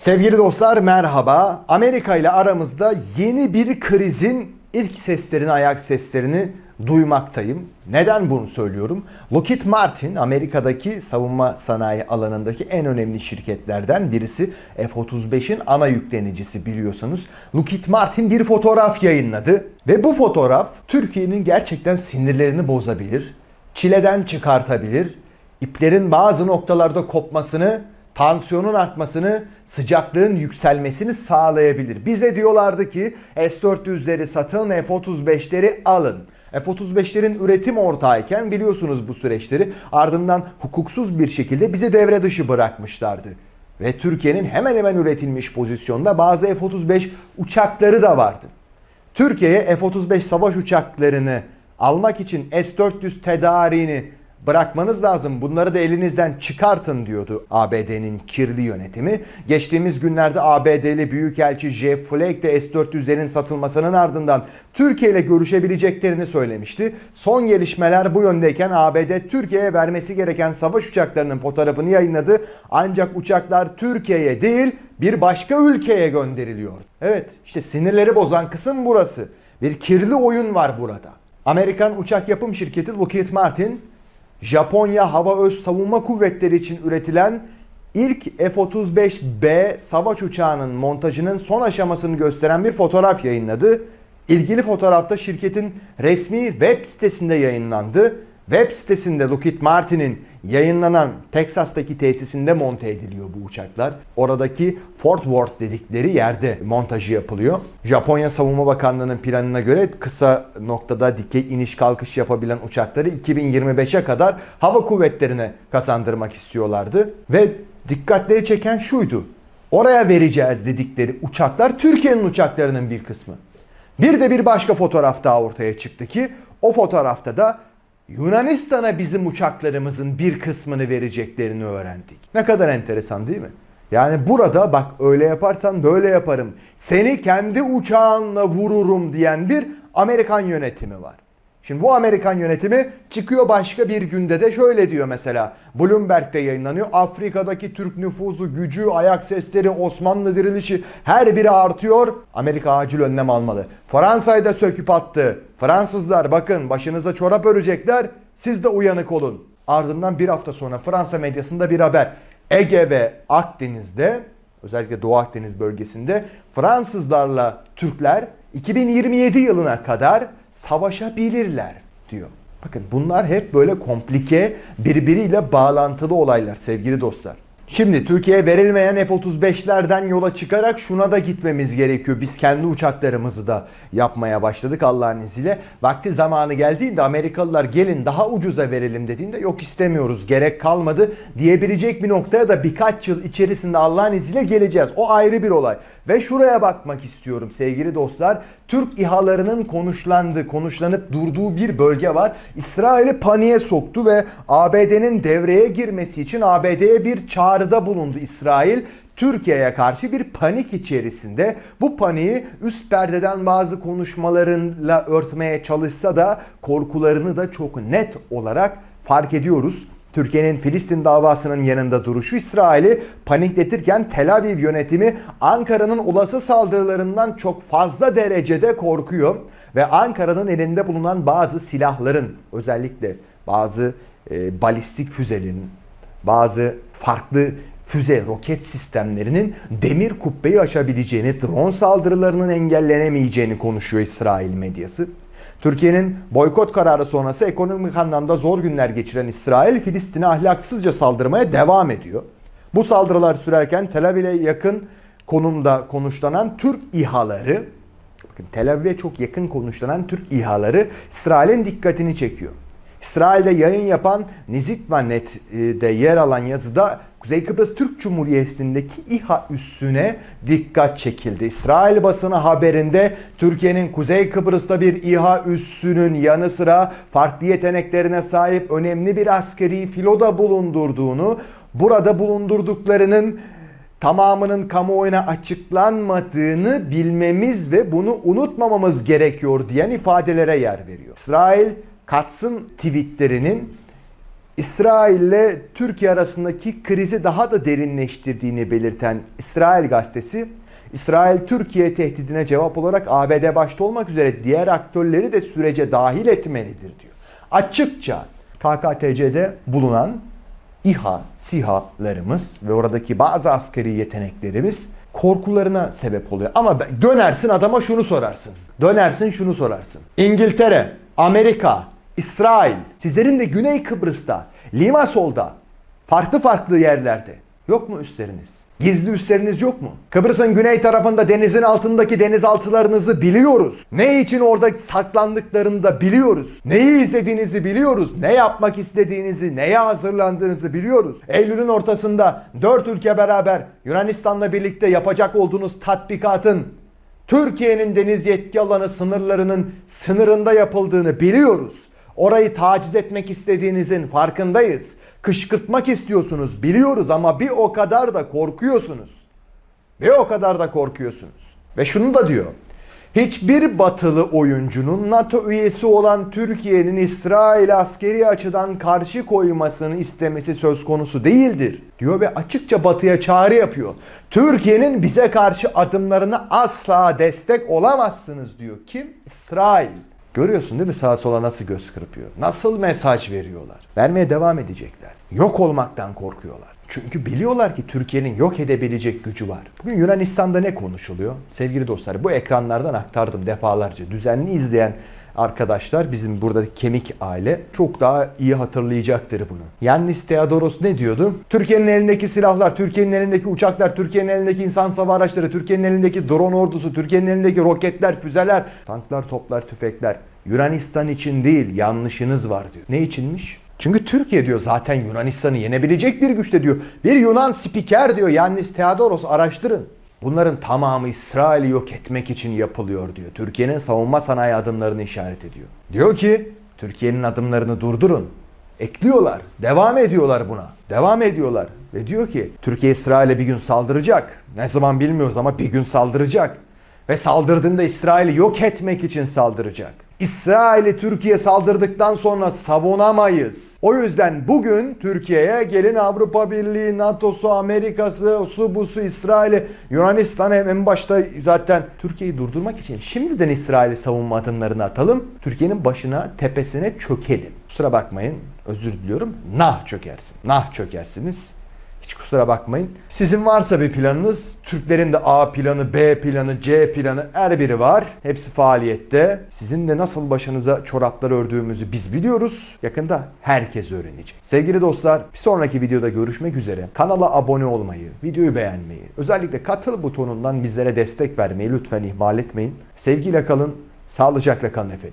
Sevgili dostlar merhaba. Amerika ile aramızda yeni bir krizin ilk seslerini, ayak seslerini duymaktayım. Neden bunu söylüyorum? Lockheed Martin Amerika'daki savunma sanayi alanındaki en önemli şirketlerden birisi. F-35'in ana yüklenicisi biliyorsunuz. Lockheed Martin bir fotoğraf yayınladı ve bu fotoğraf Türkiye'nin gerçekten sinirlerini bozabilir, çileden çıkartabilir, iplerin bazı noktalarda kopmasını tansiyonun artmasını, sıcaklığın yükselmesini sağlayabilir. Bize diyorlardı ki S-400'leri satın, F-35'leri alın. F-35'lerin üretim ortağıyken biliyorsunuz bu süreçleri ardından hukuksuz bir şekilde bize devre dışı bırakmışlardı. Ve Türkiye'nin hemen hemen üretilmiş pozisyonda bazı F-35 uçakları da vardı. Türkiye'ye F-35 savaş uçaklarını almak için S-400 tedariğini bırakmanız lazım. Bunları da elinizden çıkartın diyordu ABD'nin kirli yönetimi. Geçtiğimiz günlerde ABD'li Büyükelçi Jeff Flake de S-400'lerin satılmasının ardından Türkiye ile görüşebileceklerini söylemişti. Son gelişmeler bu yöndeyken ABD Türkiye'ye vermesi gereken savaş uçaklarının fotoğrafını yayınladı. Ancak uçaklar Türkiye'ye değil bir başka ülkeye gönderiliyor. Evet işte sinirleri bozan kısım burası. Bir kirli oyun var burada. Amerikan uçak yapım şirketi Lockheed Martin Japonya Hava Öz Savunma Kuvvetleri için üretilen ilk F-35B savaş uçağının montajının son aşamasını gösteren bir fotoğraf yayınladı. İlgili fotoğrafta şirketin resmi web sitesinde yayınlandı. Web sitesinde Lockheed Martin'in yayınlanan Texas'taki tesisinde monte ediliyor bu uçaklar. Oradaki Fort Worth dedikleri yerde montajı yapılıyor. Japonya Savunma Bakanlığı'nın planına göre kısa noktada dikey iniş kalkış yapabilen uçakları 2025'e kadar hava kuvvetlerine kazandırmak istiyorlardı. Ve dikkatleri çeken şuydu. Oraya vereceğiz dedikleri uçaklar Türkiye'nin uçaklarının bir kısmı. Bir de bir başka fotoğraf daha ortaya çıktı ki o fotoğrafta da Yunanistan'a bizim uçaklarımızın bir kısmını vereceklerini öğrendik. Ne kadar enteresan değil mi? Yani burada bak öyle yaparsan böyle yaparım. Seni kendi uçağınla vururum diyen bir Amerikan yönetimi var. Şimdi bu Amerikan yönetimi çıkıyor başka bir günde de şöyle diyor mesela. Bloomberg'de yayınlanıyor. Afrika'daki Türk nüfusu, gücü, ayak sesleri, Osmanlı dirilişi her biri artıyor. Amerika acil önlem almalı. Fransa'yı da söküp attı. Fransızlar bakın başınıza çorap örecekler. Siz de uyanık olun. Ardından bir hafta sonra Fransa medyasında bir haber. Ege ve Akdeniz'de özellikle Doğu Akdeniz bölgesinde Fransızlarla Türkler 2027 yılına kadar savaşabilirler diyor. Bakın bunlar hep böyle komplike, birbiriyle bağlantılı olaylar sevgili dostlar. Şimdi Türkiye'ye verilmeyen F-35'lerden yola çıkarak şuna da gitmemiz gerekiyor. Biz kendi uçaklarımızı da yapmaya başladık Allah'ın izniyle. Vakti zamanı geldiğinde Amerikalılar gelin daha ucuza verelim dediğinde yok istemiyoruz gerek kalmadı diyebilecek bir noktaya da birkaç yıl içerisinde Allah'ın izniyle geleceğiz. O ayrı bir olay. Ve şuraya bakmak istiyorum sevgili dostlar. Türk İHA'larının konuşlandığı, konuşlanıp durduğu bir bölge var. İsrail'i paniğe soktu ve ABD'nin devreye girmesi için ABD'ye bir çağrıda bulundu İsrail. Türkiye'ye karşı bir panik içerisinde bu paniği üst perdeden bazı konuşmalarıyla örtmeye çalışsa da korkularını da çok net olarak fark ediyoruz. Türkiye'nin Filistin davasının yanında duruşu İsrail'i panikletirken Tel Aviv yönetimi Ankara'nın olası saldırılarından çok fazla derecede korkuyor ve Ankara'nın elinde bulunan bazı silahların özellikle bazı e, balistik füzelerin, bazı farklı füze roket sistemlerinin demir kubbeyi aşabileceğini, drone saldırılarının engellenemeyeceğini konuşuyor İsrail medyası. Türkiye'nin boykot kararı sonrası ekonomik anlamda zor günler geçiren İsrail, Filistin'e ahlaksızca saldırmaya devam ediyor. Bu saldırılar sürerken Tel Aviv'e yakın konumda konuşlanan Türk İHA'ları, bakın Tel Aviv'e çok yakın konuşlanan Türk İHA'ları İsrail'in dikkatini çekiyor. İsrail'de yayın yapan Nizikva.net'de yer alan yazıda Kuzey Kıbrıs Türk Cumhuriyeti'ndeki İHA üssüne dikkat çekildi. İsrail basını haberinde Türkiye'nin Kuzey Kıbrıs'ta bir İHA üssünün yanı sıra farklı yeteneklerine sahip önemli bir askeri filoda bulundurduğunu, burada bulundurduklarının tamamının kamuoyuna açıklanmadığını bilmemiz ve bunu unutmamamız gerekiyor diyen ifadelere yer veriyor. İsrail Katz'ın tweetlerinin İsrail ile Türkiye arasındaki krizi daha da derinleştirdiğini belirten İsrail gazetesi, İsrail Türkiye tehdidine cevap olarak ABD başta olmak üzere diğer aktörleri de sürece dahil etmelidir diyor. Açıkça KKTC'de bulunan İHA, SİHA'larımız ve oradaki bazı askeri yeteneklerimiz korkularına sebep oluyor. Ama dönersin adama şunu sorarsın. Dönersin şunu sorarsın. İngiltere, Amerika, İsrail, sizlerin de Güney Kıbrıs'ta, Limasol'da, farklı farklı yerlerde yok mu üsleriniz? Gizli üsleriniz yok mu? Kıbrıs'ın güney tarafında denizin altındaki denizaltılarınızı biliyoruz. Ne için orada saklandıklarını da biliyoruz. Neyi izlediğinizi biliyoruz. Ne yapmak istediğinizi, neye hazırlandığınızı biliyoruz. Eylül'ün ortasında dört ülke beraber Yunanistan'la birlikte yapacak olduğunuz tatbikatın Türkiye'nin deniz yetki alanı sınırlarının sınırında yapıldığını biliyoruz. Orayı taciz etmek istediğinizin farkındayız. Kışkırtmak istiyorsunuz biliyoruz ama bir o kadar da korkuyorsunuz. Bir o kadar da korkuyorsunuz. Ve şunu da diyor. Hiçbir batılı oyuncunun NATO üyesi olan Türkiye'nin İsrail askeri açıdan karşı koymasını istemesi söz konusu değildir. Diyor ve açıkça batıya çağrı yapıyor. Türkiye'nin bize karşı adımlarına asla destek olamazsınız diyor. Kim? İsrail. Görüyorsun değil mi sağa sola nasıl göz kırpıyor? Nasıl mesaj veriyorlar? Vermeye devam edecekler. Yok olmaktan korkuyorlar. Çünkü biliyorlar ki Türkiye'nin yok edebilecek gücü var. Bugün Yunanistan'da ne konuşuluyor? Sevgili dostlar bu ekranlardan aktardım defalarca. Düzenli izleyen arkadaşlar bizim buradaki kemik aile çok daha iyi hatırlayacaktır bunu. Yannis Theodoros ne diyordu? Türkiye'nin elindeki silahlar, Türkiye'nin elindeki uçaklar, Türkiye'nin elindeki insan hava araçları, Türkiye'nin elindeki drone ordusu, Türkiye'nin elindeki roketler, füzeler, tanklar, toplar, tüfekler. Yunanistan için değil yanlışınız var diyor. Ne içinmiş? Çünkü Türkiye diyor zaten Yunanistan'ı yenebilecek bir güçte diyor. Bir Yunan spiker diyor Yannis Theodoros araştırın. Bunların tamamı İsrail'i yok etmek için yapılıyor diyor. Türkiye'nin savunma sanayi adımlarını işaret ediyor. Diyor ki Türkiye'nin adımlarını durdurun. Ekliyorlar. Devam ediyorlar buna. Devam ediyorlar. Ve diyor ki Türkiye İsrail'e bir gün saldıracak. Ne zaman bilmiyoruz ama bir gün saldıracak. Ve saldırdığında İsrail'i yok etmek için saldıracak. İsrail'i Türkiye saldırdıktan sonra savunamayız. O yüzden bugün Türkiye'ye gelin Avrupa Birliği, NATO'su, Amerika'sı, su busu, İsrail'i, Yunanistan'ı en başta zaten Türkiye'yi durdurmak için şimdiden İsrail'i savunma adımlarını atalım. Türkiye'nin başına, tepesine çökelim. Kusura bakmayın, özür diliyorum. Nah çökersin. Nah çökersiniz. Hiç kusura bakmayın. Sizin varsa bir planınız, Türklerin de A planı, B planı, C planı her biri var. Hepsi faaliyette. Sizin de nasıl başınıza çoraplar ördüğümüzü biz biliyoruz. Yakında herkes öğrenecek. Sevgili dostlar, bir sonraki videoda görüşmek üzere. Kanala abone olmayı, videoyu beğenmeyi, özellikle katıl butonundan bizlere destek vermeyi lütfen ihmal etmeyin. Sevgiyle kalın, sağlıcakla kalın efendim.